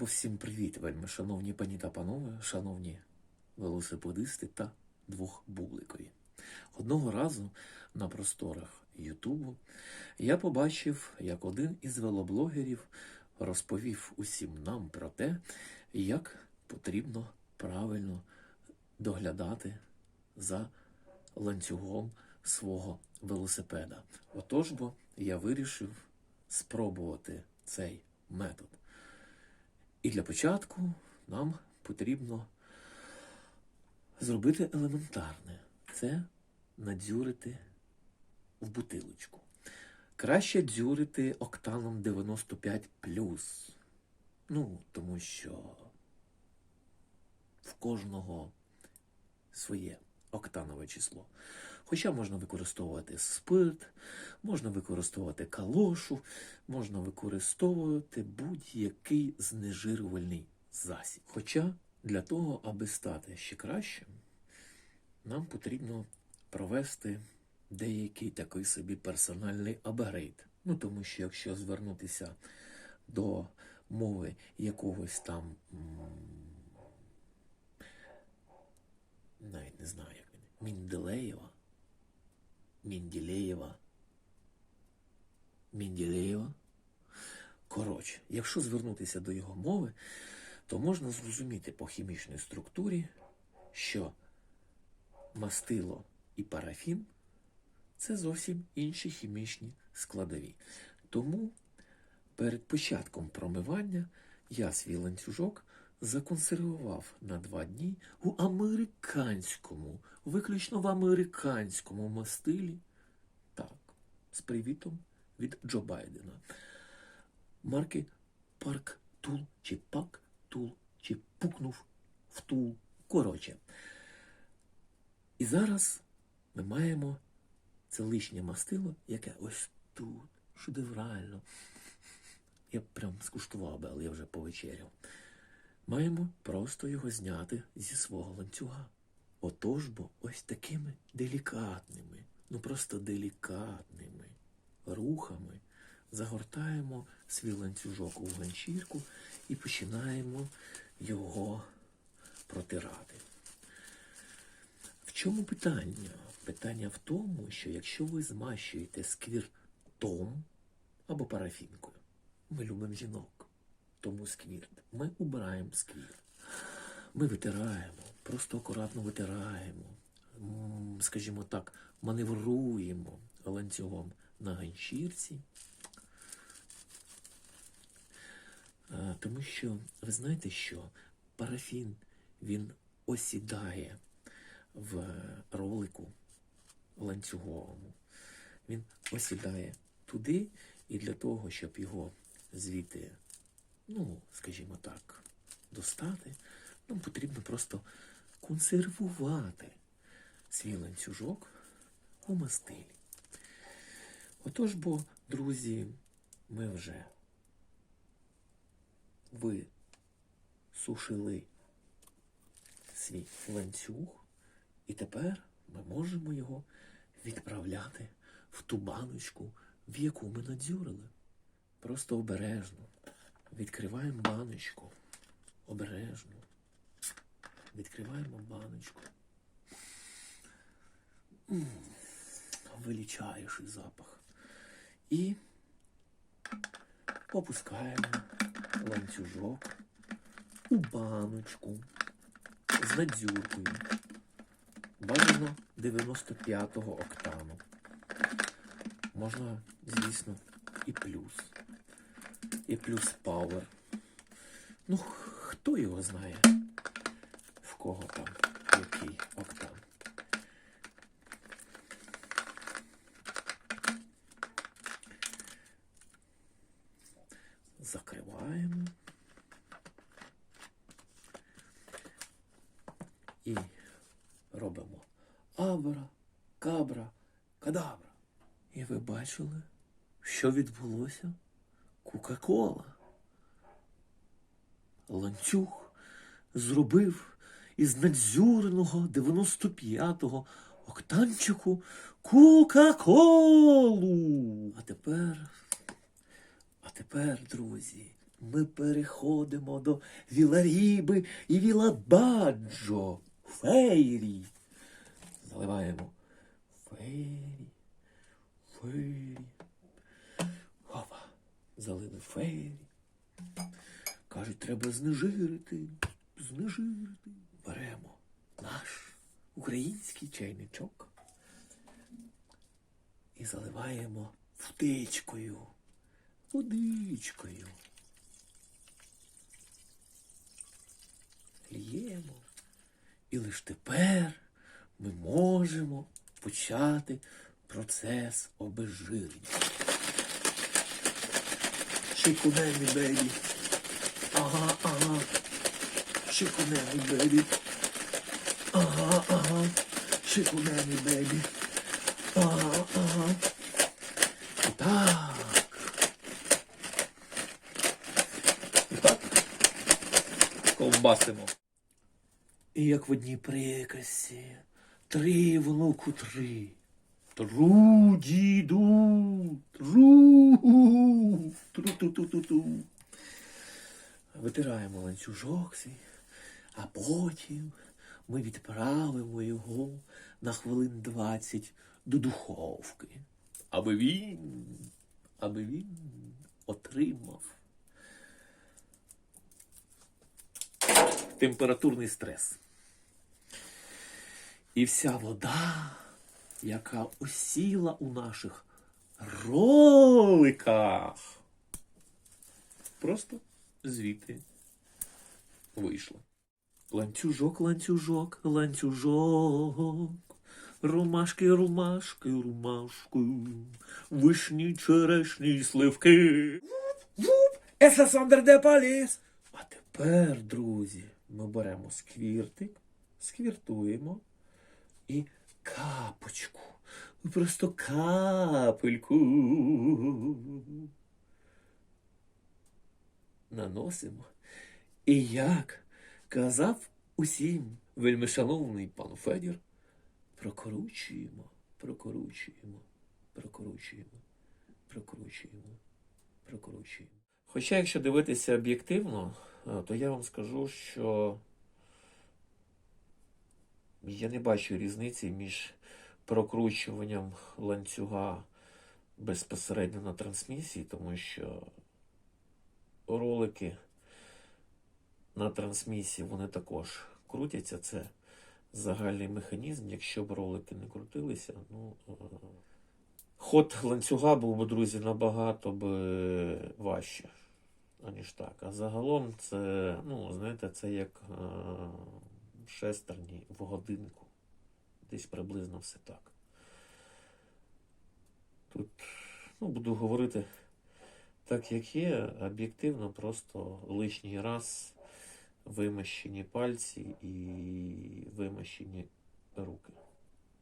бо всім привіт, вельми шановні пані та панове, шановні велосипедисти та двохбубликові. Одного разу на просторах Ютубу я побачив, як один із велоблогерів розповів усім нам про те, як потрібно правильно доглядати за ланцюгом свого велосипеда. Отож бо я вирішив спробувати цей метод. І для початку нам потрібно зробити елементарне це надзюрити в бутилочку. Краще дзюрити октаном 95 Ну, тому що в кожного своє октанове число. Хоча можна використовувати спирт, можна використовувати калошу, можна використовувати будь-який знежирювальний засіб. Хоча для того, аби стати ще кращим, нам потрібно провести деякий такий собі персональний апгрейд. Ну, тому що якщо звернутися до мови якогось там, навіть не знаю, Мінделеєва, Мінділеєва, Мінділеєва. Коротше, якщо звернутися до його мови, то можна зрозуміти по хімічній структурі, що мастило і парафін це зовсім інші хімічні складові. Тому перед початком промивання я свій ланцюжок законсервував на два дні у американському, виключно в американському мастилі. Так, з привітом від Джо Байдена. Марки Парк Тул чи Пак Тул чи Пукнув в Тул. Коротше. І зараз ми маємо це лишнє мастило, яке ось тут, шедеврально. Я прям скуштував би, але я вже повечеряв. Маємо просто його зняти зі свого ланцюга. Отож бо ось такими делікатними, ну просто делікатними рухами загортаємо свій ланцюжок у ганчірку і починаємо його протирати. В чому питання? Питання в тому, що якщо ви змащуєте сквіртом або парафінкою, ми любимо жінок, тому сквірт. Ми убираємо сквірт. Ми витираємо, просто акуратно витираємо, скажімо так, маневруємо ланцюгом на ганчірці. Тому що ви знаєте, що парафін він осідає в ролику ланцюговому. Він осідає туди, і для того, щоб його звідти, ну, скажімо так, достати, нам потрібно просто консервувати свій ланцюжок у мастилі. Отож бо, друзі, ми вже висушили свій ланцюг, і тепер ми можемо його відправляти в ту баночку, в яку ми надзюрили. Просто обережно. Відкриваємо баночку. Обережно. Відкриваємо баночку. М, запах. І опускаємо ланцюжок у баночку з надзюркою. Бажано 95-го октану. Можна, звісно, і плюс. І плюс пауер. Ну, хто його знає, в кого там який октан. Закриваємо. І робимо абра, кабра, кадабра. І ви бачили, що відбулося? Кока-кола. Ланцюг зробив із надзюреного 95-го октанчику Кока-колу. А тепер, а тепер, друзі, ми переходимо до Віларіби і Вілабаджо. Фейрі. Заливаємо. Фейрі. Фейрі. Залили фейрі. Кажуть, треба знежирити. Знежирити. Беремо наш український чайничок і заливаємо втечкою, водичкою. Л'ємо. І лише тепер ми можемо почати процес обезжирення. Шикунемі, бейбі. Ага, ага. Шикунемі, бейбі. Ага, ага. Шикунемі, бейбі. Ага, ага. Так. І так. Ковбасимо. І як в одній приказці. Три внуку три. Тру, діду, тру, тру-ту-ту-ту-ту. Витираємо ланцюжок свій, а потім ми відправимо його на хвилин 20 до духовки, аби він, аби він отримав температурний стрес. І вся вода, яка осіла у наших роликах, просто звідти вийшла. Ланцюжок, ланцюжок, ланцюжок. Румашки, румашки, румашки, вишні, черешні сливки. Вуп, Еса Сандер де Паліс. А тепер, друзі, ми беремо сквіртик, сквіртуємо і капочку. Просто капельку. Наносимо. І як казав усім вельмишановний пан Федір, прокручуємо, прокручуємо, прокручуємо, прокручуємо, прокручуємо. Хоча, якщо дивитися об'єктивно, е, то я вам скажу, що я не бачу різниці між прокручуванням ланцюга безпосередньо на трансмісії, тому що ролики на трансмісії вони також крутяться. Це загальний механізм. Якщо б ролики не крутилися, ну е, ход ланцюга був би, друзі, набагато б важче, аніж так. А загалом це, ну, знаєте, це як е, шестерні в годинку. Десь приблизно все так. Тут, ну, буду говорити так, як є, об'єктивно, просто лишній раз вимощені пальці і вимощені руки.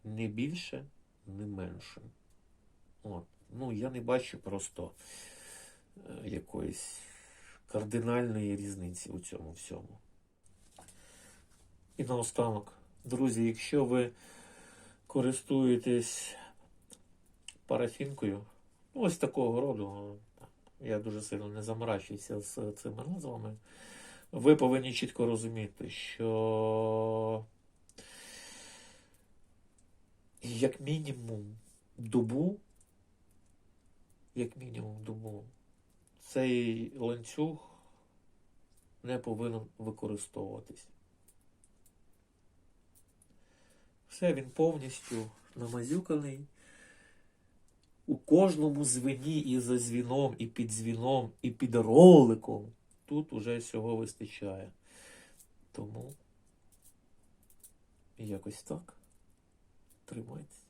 Не більше, не менше. От. Ну, я не бачу просто е, якоїсь кардинальної різниці у цьому всьому. І наостанок, друзі, якщо ви користуєтесь парафінкою, ну, ось такого роду, я дуже сильно не заморачуюся з цими назвами, ви повинні чітко розуміти, що як мінімум добу, як мінімум добу, цей ланцюг не повинен використовуватись. Все, він повністю намазюканий. У кожному звені і за дзвіном, і під дзвіном, і під роликом. Тут уже всього вистачає. Тому якось так. Тримайтесь.